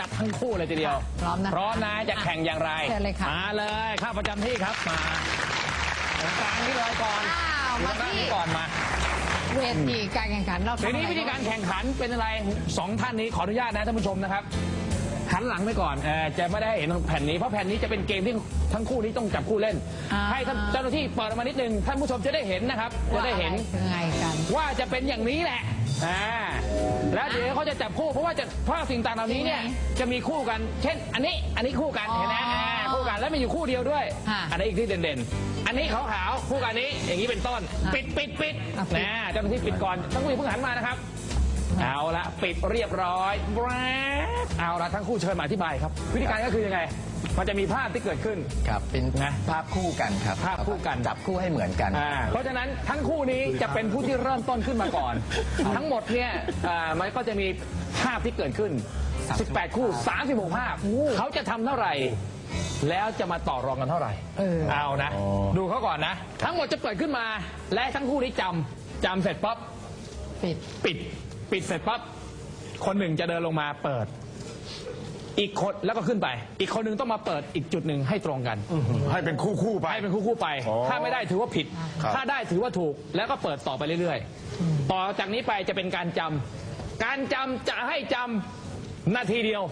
ยับทั้งคู่เลยทีเดียว พร้อมนะพร้อมนะจะแข่งอย่างไรเชิญเลยค่ะ มาเลยข้าประจำที่ครับมาตรงกลางนี่เลยก่อนอ้าวอยู่มาตรงกลางที่นี่ก่อนมาเวทีการแข่งขันเราทำทีอะไรนี้วิธีการแข่งขันเป็นอะไรสองท่านนี้ขออนุญาตนะท่านผู้ชมนะครับหันหลังไปก่อนเอ่อจะไม่ได้เห็นแผ่นนี้เพราะแผ่นนี้จะเป็นเกมที่ทั้งคู่นี้ต้องจับคู่เล่นให้ท่านเจ้าหน้าที่เปิดออกมานิดนึงท่านผู้ชมจะได้เห็นนะครับจะได้เห็นยังไงกัน ว่าจะเป็นอย่างนี้แหละ อ่าแล้วเดี๋ยวเขาจะจับคู่เพราะว่าจะเพราะสิ่งต่างเหล่านี้เนี่ยจะมีคู่กัน เช่น อันนี้อันนี้คู่กันอ๋อเห็นไหมอ่าคู่กันแล้วมีอยู่คู่เดียวด้วย ค่ะ อันนี้อีกที่เด่นๆ อันนี้ขาวๆคู่กันนี้อย่างนี้เป็นต้นค่ะปิดปิดปิดอะปิด นะเจ้าหน้าที่ปิดก่อนทั้งคู่อย่าเพิ่งหันมานะครับ เอาละปิดเรียบร้อยแบรดเอาละทั้งคู่เชิญมาอธิบายครับ วิธีการก็คือยังไง มันจะมีภาพที่เกิดขึ้น ครับเป็นนะภาพคู่กันครับภาพคู่กัน จับคู่ให้เหมือนกัน อ่าเพราะฉะนั้นทั้งคู่นี้จะเป็นผู้ที่เริ่มต้นขึ้นมาก่อน ทั้งหมดเนี่ยอ่ามันก็จะมีภาพที่เกิดขึ้น 18 คู่ 36 ภาพ เขาจะทำเท่าไหร่ แล้วจะมาต่อรองกันเท่าไหร่เออเอานะอ๋อดูเขาก่อนนะ ทั้งหมดจะเปิดขึ้นมา และทั้งคู่นี้จำจำเสร็จปั๊บ ปิด ปิด ปิดเสร็จปั๊บคนหนึ่งจะเดินลงมาเปิด อีกคนแล้วก็ขึ้นไป อีกคนหนึ่งต้องมาเปิดอีกจุดหนึ่งให้ตรงกัน ให้เป็นคู่คู่ๆไป ให้เป็นคู่ๆไป อ๋อถ้าไม่ได้ถือว่าผิด ครับ ถ้าได้ถือว่าถูก แล้วก็เปิดต่อไปเรื่อยๆ ต่อจากนี้ไปจะเป็นการจำ การจำจะให้จำนาทีเดียว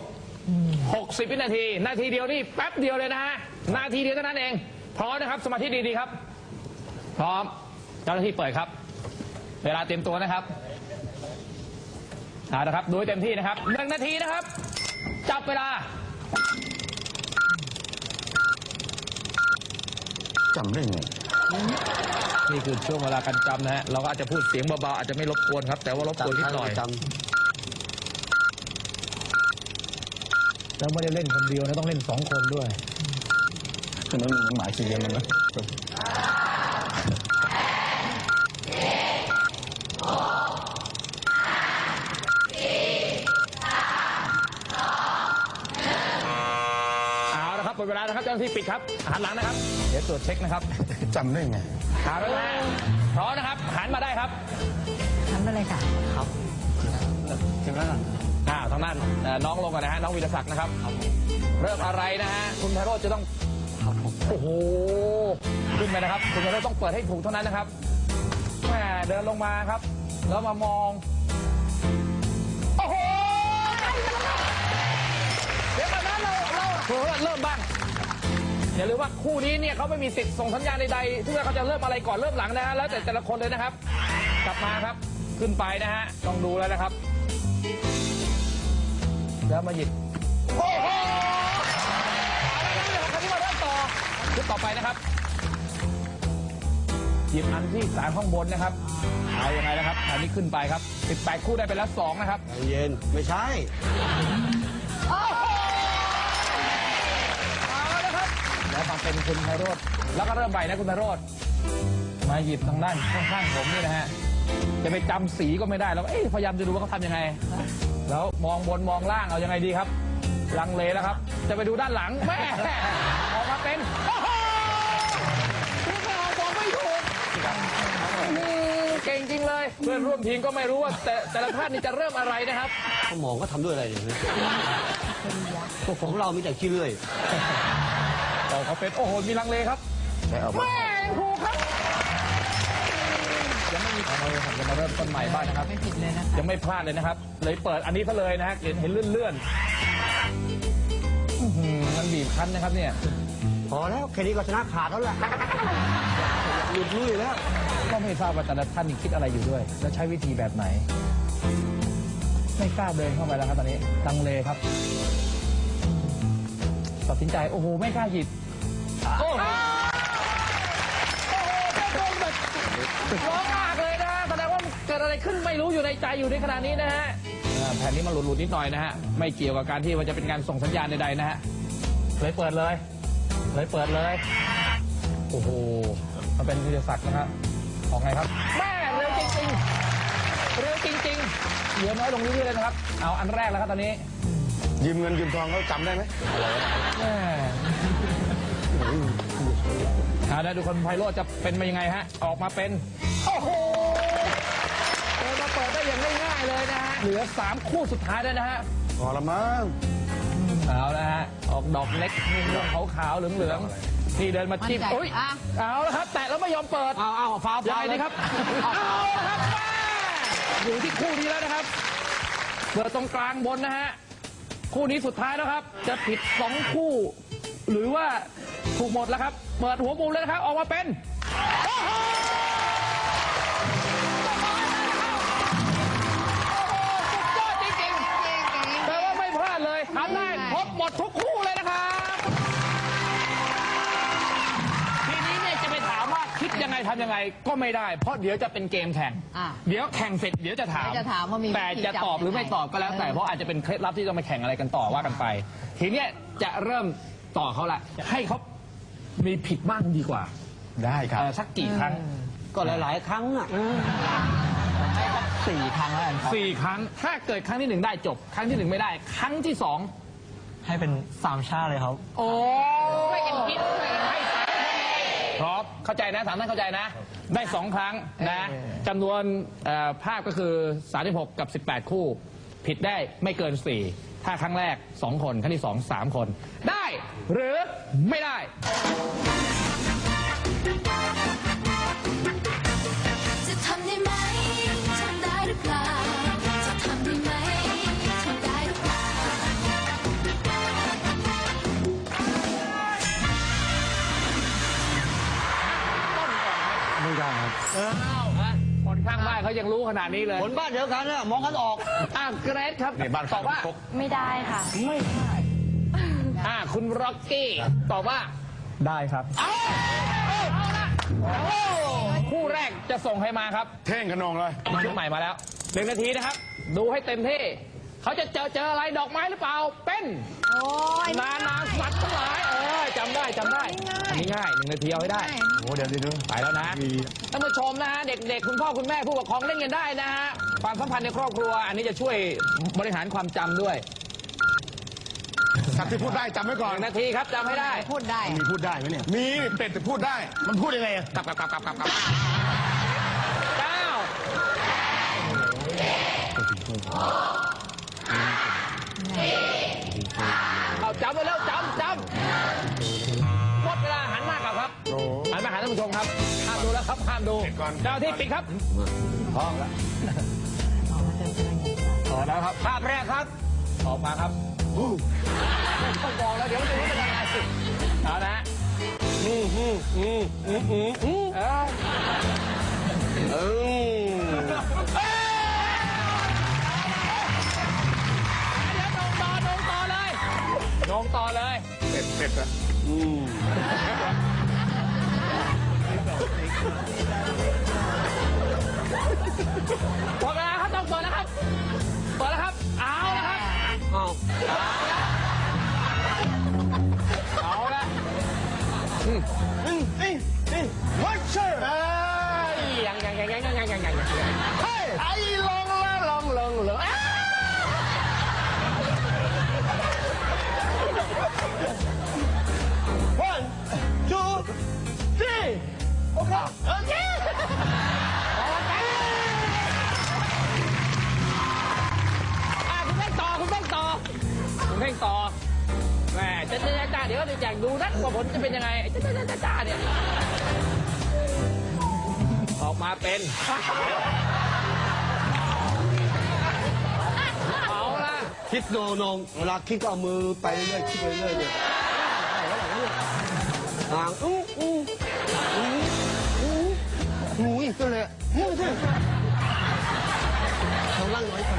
60 วินาที นาทีเดียวนี่แป๊บเดียวเลยนะฮะ นาทีเดียวเท่านั้นเอง พร้อมนะครับ สมาธิดีๆครับ พร้อม เจ้าหน้าที่เปิดครับ เวลาเตรียมตัวนะครับ เอาละครับดูให้เต็มที่นะครับหนึ่งนาทีนะครับ จับเวลาจำได้ไงนี่คือช่วงเวลาการจำนะฮะเราก็อาจจะพูดเสียงเบาๆอาจจะไม่รบกวนครับ แต่ว่ารบกวนนิดหน่อยจแล้วไม่ได้เล่นคนเดียวนะต้องเล่นสองคนด้วยำคือมันมันหมายถึงกันนะ เอาละครับหมดเวลานะครับเจ้าหน้าที่ปิดครับหันหลังนะครับ เดี๋ยวตรวจเช็คนะครับจำได้ไงเอาแล้วนะพร้อมนะครับหันมาได้ครับทำอะไรค่ะถึงแล้วกันอ่าทางนั้นเอ่อน้องลงก่อนนะฮะน้องวีรศักดิ์นะครับ เริ่มอะไรนะฮะคุณไพโรจน์จะต้องโอ้โหขึ้นไปนะครับ คุณไพโรจน์ต้องเปิดให้ถูกเท่านั้นนะครับแหมเดินลงมาครับ แล้วมามองโอ้โหเดี๋ยวก่อนนะเราเราเพิ่เริ่มบ้าง อย่าลืมว่าคู่นี้เนี่ยเขาไม่มีสิทธิ์ส่งสัญญาณใดๆซึ่งว่าเขาจะเริ่มอะไรก่อนเริ่มหลังนะฮะแล้วแต่แต่ละคนเลยนะครับ กลับมาครับขึ้นไปนะฮะต้องดูแล้วนะครับ แล้วมาหยิบโอ้โหเอาละครับเดี๋ยวคราวนี้มาเริ่มต่อชุดต่อไปนะครับ หยิบอันที่สามข้างบนนะครับเอายังไงนะครับอันนี้ขึ้นไปครับ18คู่ได้ไปแล้วสองนะครับใจเย็นไม่ใช่ เป็นคุณไพโรธแล้วก็เริ่มใบนะคุณไพโรธมาหยิบทางด้านข้างๆผมนี่นะฮะจะไปจำสีก็ไม่ได้แล้วเอ๊ะพยายามจะดูว่าเขาทำยังไง แล้วมองบนมองล่างเอายังไงดีครับ ลังเลแล้วครับ จะไปดูด้านหลังแม่ออกมาเป็นโอ้โหลูกเรามองไม่ถูกอืมเก่งจริงเลย เพื่อนร่วมทีมก็ไม่รู้ว่า แต่แต่ละท่านนี่จะเริ่มอะไรนะครับ สมองก็ทำด้วยอะไรอย่างนี้พวกของเรามีแต่ขี้เลื่อย ออกมาเป็นโอ้โหมีลังเลครับใช่เอาไปแม่ยังถูกครับยังไม่มีเอาเลยครับจะมาเริ่มต้นใหม่บ้างนะครับ ไม่ผิดเลยนะคะยังไม่พลาดเลยนะครับ เลยเปิดอันนี้ซะเลยนะฮะเห็นเห็นเลื่อนเลื่อนๆอื้อหือมันบีบคั้นนะครับเนี่ยพอแล้วแค่นี้ก็ชนะขาดแล้วแหละหลุดลุยแล้ว ก็ไม่ทราบว่าแต่ละท่านนี่คิดอะไรอยู่ด้วย แล้วใช้วิธีแบบไหน ไม่กล้าเดินเข้าไปแล้วครับตอนนี้ตังเลครับ ตัดสินใจโอ้โหไม่กล้าหยิบ โอ้โหโอ้โหแม่โดนแบบร้องมากเลยนะแสดงว่าเกิดอะไรขึ้นไม่รู้อยู่ในใจอยู่ในขณะนี้นะฮะอ่าแผ่นนี้มันหลุดๆนิดหน่อยนะฮะ ไม่เกี่ยวกับการที่ว่าจะเป็นการส่งสัญญาณใดๆนะฮะเลยเปิดเลย เลยเปิดเลย โอ้โห มันเป็นวิทยาศักดิ์นะครับของไงครับ แม่เร็วจริงๆ เร็วจริงๆ เหลือน้อยลงเรื่อยๆเลยนะครับ เอาอันแรกแล้วครับตอนนี้ ยืมเงินยืมทองเขาจำได้ไหมแม่ อาได้ดูคนไพโรจน์จะเป็นมายังไงฮะ ออกมาเป็น โอ้โหเปิดมาเปิดได้อย่างง่ายๆเลยนะฮะ เหลือ 3 คู่สุดท้ายแล้วนะฮะ พอละมั้ง เอาละฮะ ออกดอกเล็กม่วงๆขาวๆเหลืองๆ นี่เดินมาจิ้มมั่นใจอุ้ย อะ เอาละครับ แต่แล้วไม่ยอมเปิด เอาเอาฟาวยังฟาวไงดีครับ เอาละครับแม่อยู่ที่คู่นี้แล้วนะครับ เปิดตรงกลางบนนะฮะ คู่นี้สุดท้ายแล้วครับ จะผิดสองคู่ หรือว่า ถูกหมดแล้วครับ เปิดหัวมุมเลยนะครับ ออกมาเป็นโอ้โหสุดยอดจริงๆแปลว่าไม่พลาดเลยทำได้ครบหมดทุกคู่เลยนะครับ ทีนี้เนี่ยจะไปถามว่าคิดยังไงทำยังไงก็ไม่ได้ เพราะเดี๋ยวจะเป็นเกมแข่ง อะเดี๋ยวแข่งเสร็จเดี๋ยวจะถาม เดี๋ยวจะถามว่ามีแต่จะตอบหรือไม่ตอบก็แล้วแต่ เออ เพราะอาจจะเป็นเคล็ดลับที่ต้องไปแข่งอะไรกันต่อว่ากันไป ทีเนี้ยจะเริ่ม ต่อเขาละให้เขามีผิดบ้างดีกว่าได้ครับ เออสักกี่ครั้งก็หลาย ๆ ครั้งอะสี่ครั้งแล้วกันครับ สี่ครั้งถ้าเกิดครั้งที่หนึ่งได้จบ ครั้งที่หนึ่งไม่ได้ ครั้งที่สองให้เป็นสามชาติเลยครับ โอ้ช่วยกันคิดช่วยกันให้สามคนเลยพร้อมเข้าใจนะสามท่านเข้าใจนะ ได้สองครั้งนะจำนวนเอ่อภาพก็คือ 36 กับ 18 คู่ ผิดได้ไม่เกิน4 ถ้าครั้งแรก 2 คน ครั้งที่ 2 3 คน ได้ หรือไม่ได้ เขายังรู้ขนาดนี้เลยคนบ้านเดียวกันน่ะมองกันออกอะเกรซครับนี่บ้านตอบว่าครบไม่ได้ค่ะ ไม่ได้ อ่า คุณร็อกกี้ตอบว่าได้ครับ เอาเอาเอาละโอ้คู่แรกจะส่งใครมาครับ เท่งขนองเลย ชุดใหม่มาแล้วหนึ่งนาทีนะครับ ดูให้เต็มที่ เขาจะเจอเจออะไรดอกไม้หรือเปล่า เป็นโอ้ย นานาสัตว์ทั้งหลายเออจำได้จำได้อันนี้ง่ายหนึ่งนาทีเอาให้ได้ โอ้เดี๋ยวเดี๋ยวเดี๋ยวไปแล้วนะ มีท่านผู้ชมนะฮะเด็กๆ คุณพ่อคุณแม่ผู้ปกครองเล่นกันได้นะฮะความสัมพันธ์ในครอบครัว อันนี้จะช่วยบริหารความจำด้วยสัตว์ที่พูดได้จำไว้ก่หอนนึ่งนาทีครับจำให้ได้พูดได้ มีพูดได้ไหมเนี่ย มีเป็ดแต่พูดได้ มันพูดยังไงอะกลับกลับกลับกลับกลับกลับเก้าเอา ห้ามดูปิดก่อนเจ้าหน้าที่ปิดครับพร้อมแล้วต่อแล้วครับ ภาพแรกครับ ออกมาครับต้องบอกแล้วเดี๋ยวมันจะรู้เป็นยังไงเอานะอืมอืมอืมอืมอืมอืมเออเออเดี๋ยวลงต่อลงต่อเลยลงต่อเลย เป็ดเป็ดอะอืม พอ เป็นเอาละคิดโนนงเวลาคิดก็เอามือไปเรื่อยคิดไปเรื่อยเลยห่างอู้อู้อู้อู้หูอีกตัวเลยหูใช่เขาล่างน้อยคน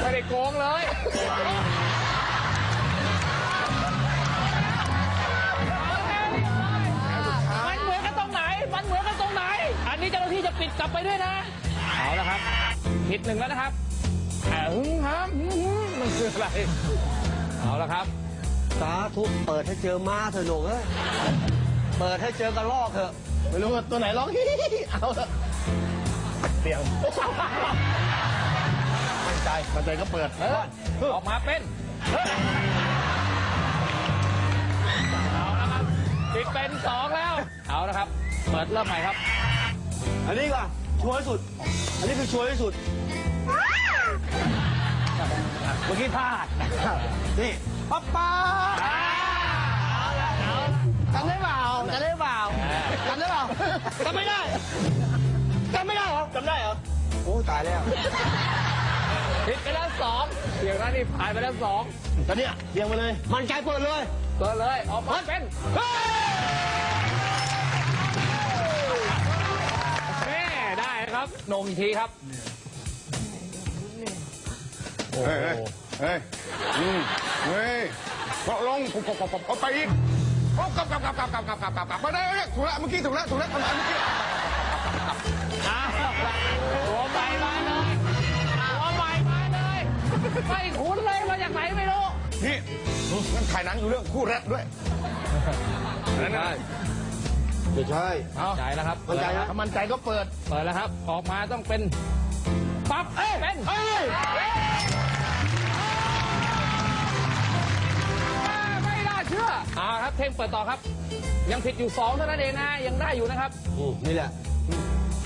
ไม่ได้โกงเลย มันเหมือนกันตรงไหน อันนี้เจ้าหน้าที่จะปิดกลับไปด้วยนะ เอาละครับ ผิดหนึ่งแล้วนะครับอ่าหึ่งฮามหึ่งหึ่งมันคืออะไร เอาละครับ สาธุเปิดให้เจอม้าเถอะหนูเอ้ยเปิดให้เจอกระลอกเถอะ ไม่รู้ว่าตัวไหนร้องฮิฮิฮิเอาละเสียงมั่นใจมั่นใจก็เปิดเออออกมาเป็นเฮ้ยเอาละครับปิดเป็นสองแล้ว เอาละครับ เปิดเริ่มใหม่ครับ อันนี้ก่อนชัวร์ที่สุด อันนี้คือชัวร์ที่สุดเเมื่อกี้พลาด นี่ป๊าป๊าจำได้เปล่าจำได้เปล่าจำได้เปล่าจำไม่ได้จำไม่ได้เหรอจำได้เหรอ โอ้ตายแล้ว ผิดไปแล้วสองเพียงนั้นนี่ผ่านไปแล้วสองตอนเนี้ยเรียงมาเลย มันใจเปิดเลย เปิดเลย ออกมาเป็น เฮ้ย ครับโหนงอีกทีครับ โอ้เฮ้ยโห เฮ้ยเฮ้ยอืมเฮ้ยพอลงผมผมผมผมเอาไปอีกโอ้กลับกลับกลับกลับกลับกลับกลับกลับกลับมาได้แล้วถูกแล้วเมื่อกี้ถูกแล้วถูกแล้วทำไมเมื่อกี้ อ้าวหัวใหม่มาเลยหัวใหม่มาเลยไม่คุ้นเลยมาจากไหนไม่รู้ นี่นั่นถ่ายหนังอยู่เรื่องคู่แรกด้วยนั่นน่ะ ไม่ใช่ เอาใจแล้วครับมั่นใจนะ ถ้ามั่นใจก็เปิด เปิดแล้วครับ ออกมาต้องเป็น ปั๊บเอ้ยเป็นเฮ้ยไม่น่าเชื่อเอาครับ เท่งเปิดต่อครับ ยังผิดอยู่สองเท่านั้นเองนะ ยังได้อยู่นะครับ อืมนี่แหละ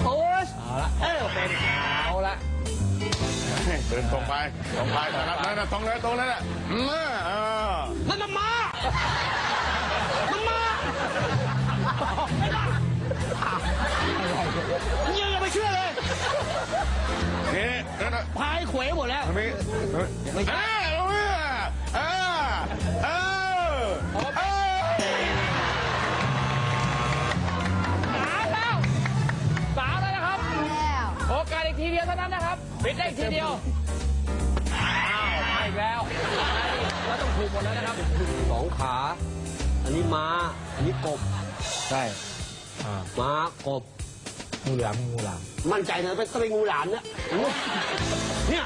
โอ้ยเอาละ เออเป็น เอาละ เดินตรงไปตรงไปนะครับนั่นน่ะตรงเลยตรงนั้นแหละอืมเออนั่นมันมา เนี่ยยังไม่เชื่อเลยนี่นั่นน่ะพายเขวหมดแล้วทำไมไม่ใช่เออเออเออเออสามแล้วสามแล้วนะครับ แล้วโอกาสอีกทีเดียวเท่านั้นนะครับผิดได้อีกทีเดียวอ้าวมาอีกแล้วแล้วต้องถูกหมดแล้วนะครับสองขา อันนี้ม้า อันนี้กบ ใช่ ม้ากบ งูหลามงูหลามมั่นใจนะเป็นต้องเป็นงูหลามเนี่ยเนี่ย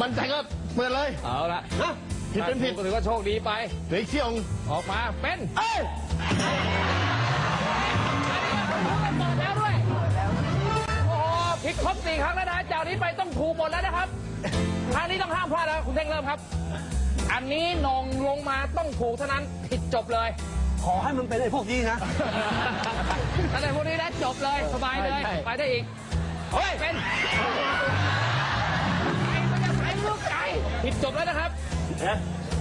มั่นใจก็เปิดเลยเอาละฮะผิดเป็นผิดก็ถือว่าโชคดีไปเหลืออีกเที่ยวออกมาเป็นเอ้ยแล้วด้วยโอ้โหผิดครบสี่ครั้งแล้วนะจากนี้ไปต้องถูกหมดแล้วนะครับครั้งนี้ต้องห้ามพลาดแล้วคุณเท่งเริ่มครับ อันนี้นองลงมาต้องถูกเท่านั้นผิดจบเลย ขอให้มันเป็นไอ้พวกนี้นะ ถ้าในพวกนี้นะจบเลยสบายเลยไปได้อีกเฮ้ยเป็นไอ้มันจะใส่ลูกไก่ผิดจบแล้วนะครับนะ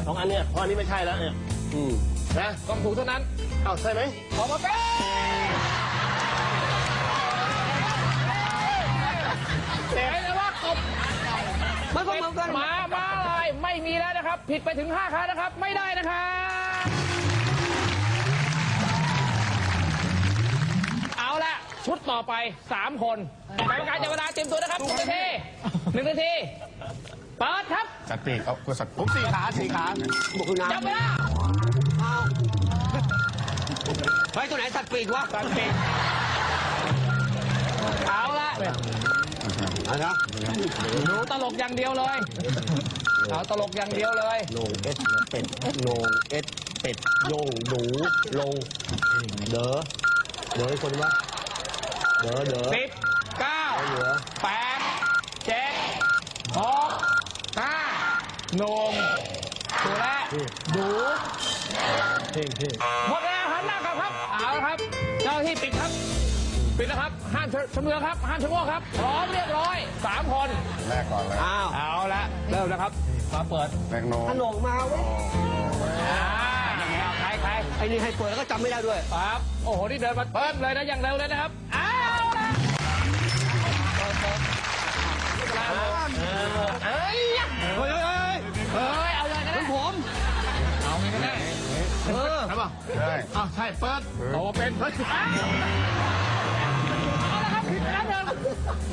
สองอันเนี่ยเพราะอันนี้ไม่ใช่แล้วเนี่ยอืมนะต้องถูกเท่านั้นเอาใช่ไหมออกมาเป็นเสียเลยว่ากบมันก็เหมือนกัน หมามาลายไม่มีแล้วนะครับ ผิดไปถึง5ครั้งนะครับ ไม่ได้นะครับ ชุดต่อไป 3 คนกรรมการจับเวลาเตรียมตัวนะครับหนึ่งนาทีหนึ่งนาทีเปิดครับสัตว์ปีกเอาตัวสัตว์ผมสี่ขาสี่ขาบอกคือจับน้ำเวลาไว้ตัวไหนสัตว์ปีกวะสันติเอาละเอะไรนะหนูตลกอย่างเดียวเลยเอาตลกอย่างเดียวเลยโหนงเอ็ดเป็ดโหนงเอ็ดเป็ดโยงหนูลงเด๋อเด๋ออีกคนวะ เด๋อเด๋อสิบเก้าเหลือแปดเจ็ดหกห้าหนึ่งตัวแรกดูเท่งเท่งหมดแล้วหันหน้ากลับครับเอาละครับ เจ้าหน้าที่ปิดครับ ปิดแล้วครับห้ามชะเมืองครับห้ามชะโงกครับพร้อมเรียบร้อยสามคนแรกก่อนเลยอ้าวเอาละเริ่มแล้วครับมาเปิดแรกโนขนมมาเว้ยอ่าใครใครไอ้นี่ให้เปิดแล้วก็จำไม่ได้ด้วยครับโอ้โหนี่เดินมาเพิ่มเลยนะอย่างเร็วเลยนะครับเอา เอ้ยเฮ้ยเฮ้ยเฮ้ยเอาเลยนะผมเอาไงกันแน่เออใช่ป่ะใช่อ้าวใช่เปิดโอ้เป็นเฮ้ยอ้าวเอาละครับผิดแล้วเดิม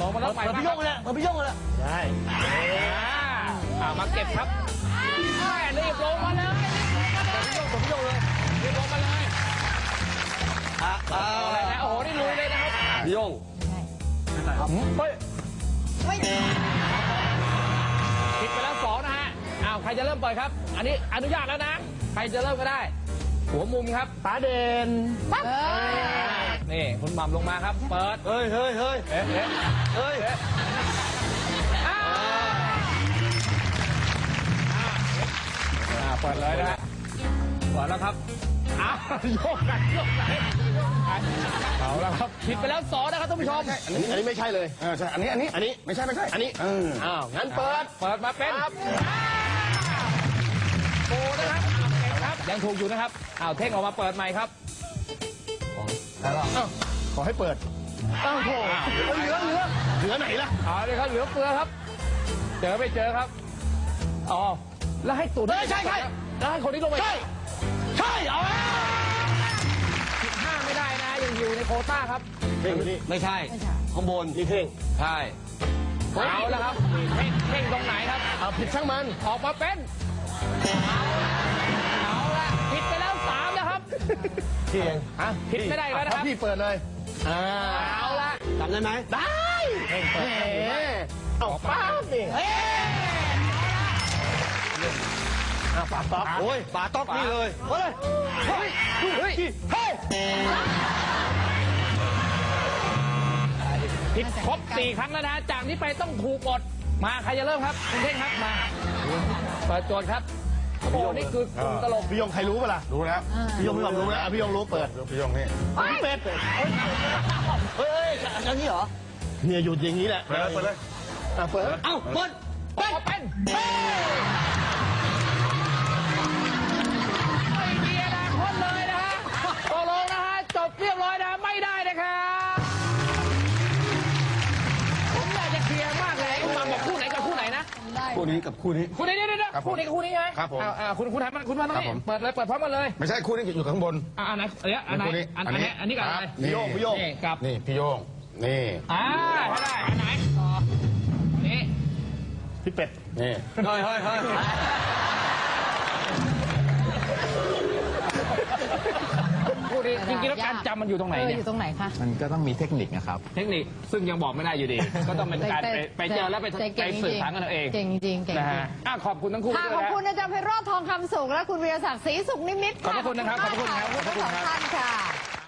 ลงมาแล้วใหม่เปิดมาพี่คโยรับงเลยเปิดพี่โยงเลยใช่อ่ามาเก็บครับแม่รีบลงมาเลยเปิดพี่โยงเลยรีบลงมาเลยอะอ่าเอาเลยนะโอ้โหนี่ลุยเลยนะครับพี่โยงเฮ้ยไม่ ผิดไปแล้วสองนะฮะอ้าวใครจะเริ่มเปิดครับ อันนี้อนุญาตแล้วนะ ใครจะเริ่มก็ได้ หัวมุมครับตาเด่นเอ้ยนี่คุณหม่ำลงมาครับ เปิด เฮ้ยเฮ้ยเฮ้ยเอ๊ะเอ๊ะเฮ้ยอ้าวอ่าเปิดเลยนะฮะเปิดแล้วครับอ้าวโยกไหนโยกไหน เอาละครับผิดไปแล้วสองนะครับท่านผู้ชม อันนี้อันนี้ไม่ใช่เลยเออใช่อันนี้อันนี้อันนี้ไม่ใช่ไม่ใช่อันนี้เอออ้าวงั้นเปิดเปิดมาเป็นครับโอ้นะครับเก่งครับ ยังถูกอยู่นะครับอ้าวเท่งออกมาเปิดใหม่ครับขอให้เปิดอ้าวโถเหลือเหลือเหลือไหนล่ะเอาเลยครับเหลือเฟือครับ เจอไม่เจอครับอ๋อแล้วให้ตุ๋นเออใช่ใช่แล้วให้คนนี้ลงไปใช่ใช่เอาสิบ อยู่ในโควต้าครับเพ่งนี่ไม่ใช่ไม่ใช่ ข้างบน นี่เพ่งใช่ เอาแล้วครับเพ่งเพ่งตรงไหนครับ เอาผิดช่างมัน ออกมาเป็น เอาละผิดไปแล้วสามนะครับ พี่เองฮะผิดไม่ได้แล้วนะครับ พี่เปิดเลยอ่าเอาละจำได้ไหม ได้เพ่งเปิดเอาป้าบนี่อ่าปาต๊อกโอ้ยปาต๊อกนี่เลยเฮ้ยเฮ้ยเฮ้ย ผิดครบสี่ครั้งแล้วนะจากนี้ไปต้องถูกหมด มาใครจะเริ่มครับคุณเท่งครับมาเปิดโจทย์ครับโอ้นี่คือกลุ่มตลกพี่ยงใครรู้ปะล่ะรู้แล้วพี่ยงพี่ยงรู้แล้วอะพี่ยงรู้เปิดพี่ยงนี่พี่เป็ดเฮ้ยอันนี้เหรอเนี่ยหยุดอย่างนี้แหละเปิดเลยเปิดเลยอะเปิดเอ้าเปิดออกมาเป็น นี้กับคู่นี้คู่นี้เดี๋ยวเดี๋ยวเดี๋ยวครับผมคู่นี้กับคู่นี้ใช่ไหมครับผมอ่าอ่าคุณคุณทำมันคุณมาตรงครับนี้ผม เปิดเลยเปิดพร้อมกันเลยไม่ใช่คู่นี้อยู่ข้างบนอ่าอันไหนเดี๋ยวอันไหนคู่นี้อันอันนี้อันนี้กับอะไรนี่พี่โยงพี่โยงนี่กับนี่พี่โยงนี่อ่าให้ได้อันไหนต่อนี่พี่เป็ดนี่เฮ้ยเฮ้ยเฮ้ย คู่นี้จริงๆแล้วการจำมันอยู่ตรงไหนเออเนี่อยยู่ตรงไหนคะ มันก็ต้องมีเทคนิคนะครับ เทคนิคซึ่งยังบอกไม่ได้อยู่ดี ก็ต้องเป็นการไปไปเจอแล้วไปแต่ไปเก่งจสืบริงหากันเอาเองเก่งจริงเก่งจนะริงฮะอะขอบคุณทั้งคู่ค่ะ ด้วยขอบนะ คุณอาจารย์ไพโรจน์ทองคำสุขและคุณวีรศักดิ์ศรีสุขนิมิตรขอบพระคุณนะครับมากขอบพระคุณครับขอบคุณทั้งสองท่านค่ะ